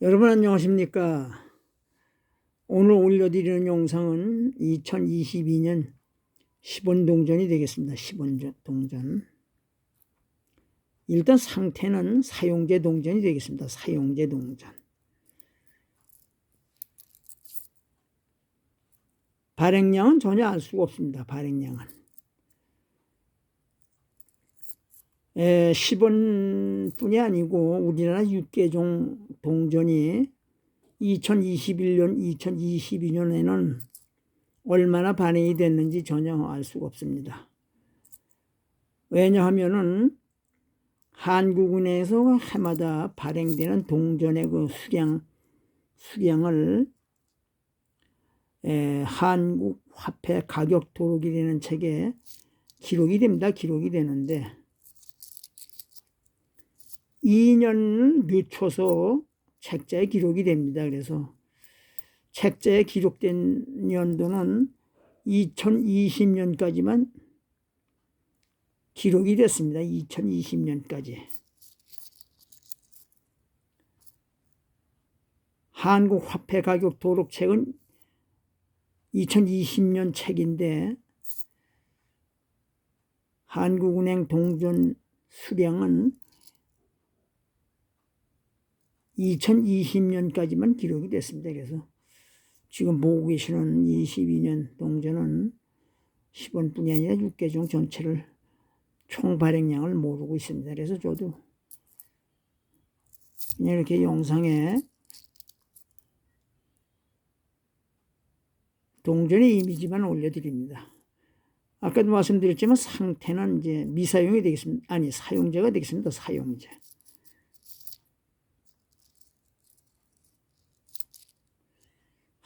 여러분 안녕하십니까? 오늘 올려드리는 영상은 2022년 10원 동전이 되겠습니다. 10원 동전. 일단 상태는 사용제 동전이 되겠습니다. 사용제 동전. 발행량은 전혀 알 수가 없습니다. 발행량은. 에, 10원뿐이 아니고 우리나라 6개종 동전이 2021년, 2022년에는 얼마나 반응이 됐는지 전혀 알 수가 없습니다. 왜냐하면은 한국은행에서 해마다 발행되는 동전의 그 수량, 수량을 에, 한국 화폐 가격 도록이라는 책에 기록이 됩니다. 기록이 되는데 2년을 늦춰서 책자에 기록이 됩니다. 그래서 책자에 기록된 연도는 2020년까지만 기록이 됐습니다. 2020년까지. 한국 화폐 가격 도록책은 2020년 책인데 한국은행 동전 수량은 2020년까지만 기록이 됐습니다. 그래서 지금 보고 계시는 22년 동전은 10원뿐이 아니라 6개종 전체를 총 발행량을 모르고 있습니다. 그래서 저도 이렇게 영상에 동전의 이미지만 올려드립니다. 아까도 말씀드렸지만 상태는 이제 미사용이 되겠습니다. 아니 사용제가 되겠습니다. 사용제.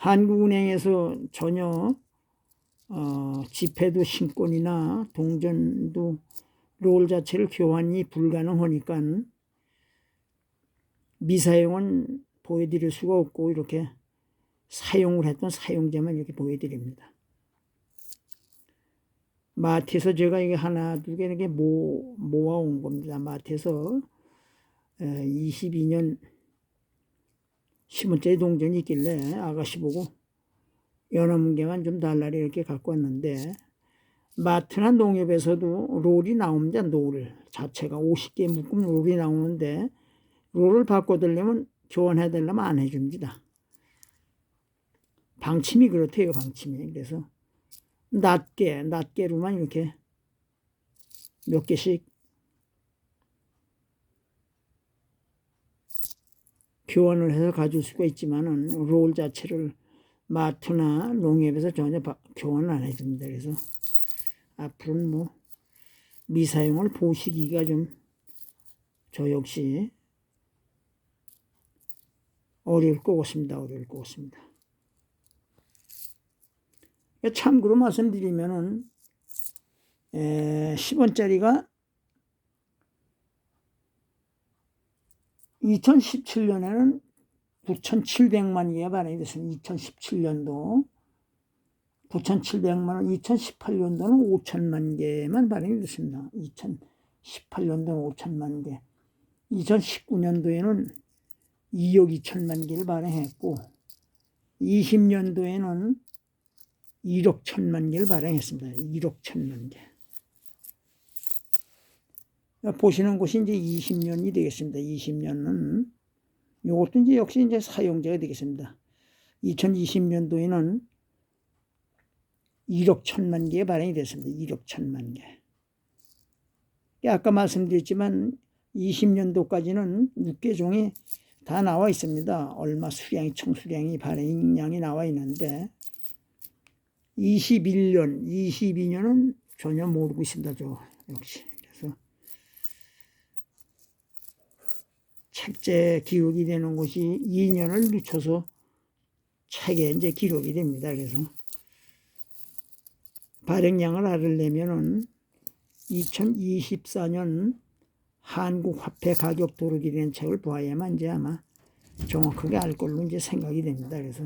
한국은행에서 전혀 어, 지폐도 신권이나 동전도 롤 자체를 교환이 불가능하니까 미사용은 보여드릴 수가 없고 이렇게 사용을 했던 사용자만 이렇게 보여드립니다. 마트에서 제가 이게 하나 두 개 이렇게 모, 모아온 겁니다. 마트에서 22년 10원짜리 동전이 있길래 아가씨 보고 여러 문개만 좀 달라리 이렇게 갖고 왔는데 마트나 농협에서도 롤이 나옵니다. 롤 자체가 50개 묶음 롤이 나오는데 롤을 바꿔달라면 교환해달라면 안 해줍니다. 방침이 그렇대요. 방침이. 그래서 낮게 낮게로만 이렇게 몇 개씩 교환을 해서 가질 수가 있지만은 롤 자체를 마트나 농협에서 전혀 교환을 안 해줍니다. 그래서 앞으로는 뭐 미사용을 보시기가 좀 저 역시 어려울 것 같습니다. 어려울 것 같습니다. 참고로 말씀드리면은 10원짜리가 2017년에는 9,700만 개가 발행이 됐습니다. 2017년도 9,700만 원, 2018년도는 5천만 개만 발행이 됐습니다. 2018년도는 5천만 개. 2019년도에는 2억 2천만 개를 발행했고 20년도에는 1억 천만 개를 발행했습니다. 1억 천만 개. 보시는 곳이 이제 20년이 되겠습니다. 20년은 이것도 이제 역시 이제 사용자가 되겠습니다. 2020년도에는 1억 천만 개 발행이 됐습니다. 1억 천만 개. 아까 말씀드렸지만 20년도까지는 6개 종이 다 나와 있습니다. 얼마 수량이 총수량이 발행량이 나와 있는데 21년, 22년은 전혀 모르고 있습니다. 저 역시. 책제 기록이 되는 곳이 2년을 늦춰서 책에 이제 기록이 됩니다. 그래서 발행량을 알으려면은 2024년 한국 화폐 가격 도록이라는 책을 보아야만 이제 아마 정확하게 알 걸로 이제 생각이 됩니다. 그래서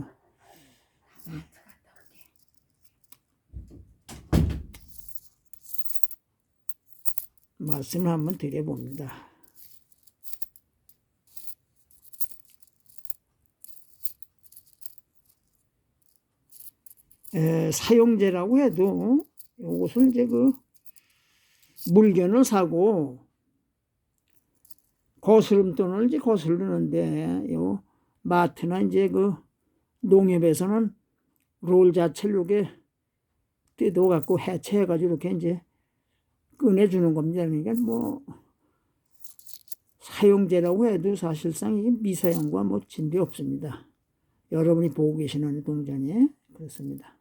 말씀을 한번 드려봅니다. 에, 사용제라고 해도 요것을 이제 그 물건을 사고 거스름돈을 이제 거스르는데 요 마트나 이제 그 농협에서는 롤 자체를 이렇게 뜯어 갖고 해체해 가지고 이렇게 이제 꺼내 주는 겁니다. 그러니까 뭐 사용제라고 해도 사실상 이게 미사용과 뭐 진비 없습니다. 여러분이 보고 계시는 동전이 그렇습니다.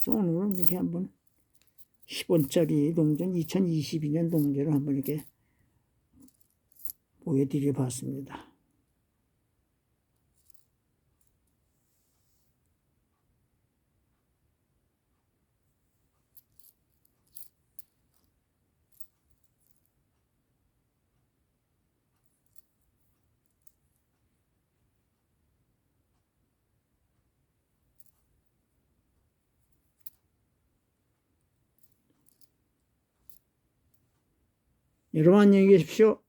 그래서 오늘은 이렇게 한번 10원짜리 동전 2022년 동전을 한번 이렇게 보여드려 봤습니다. 여러분 안녕히 계십시오.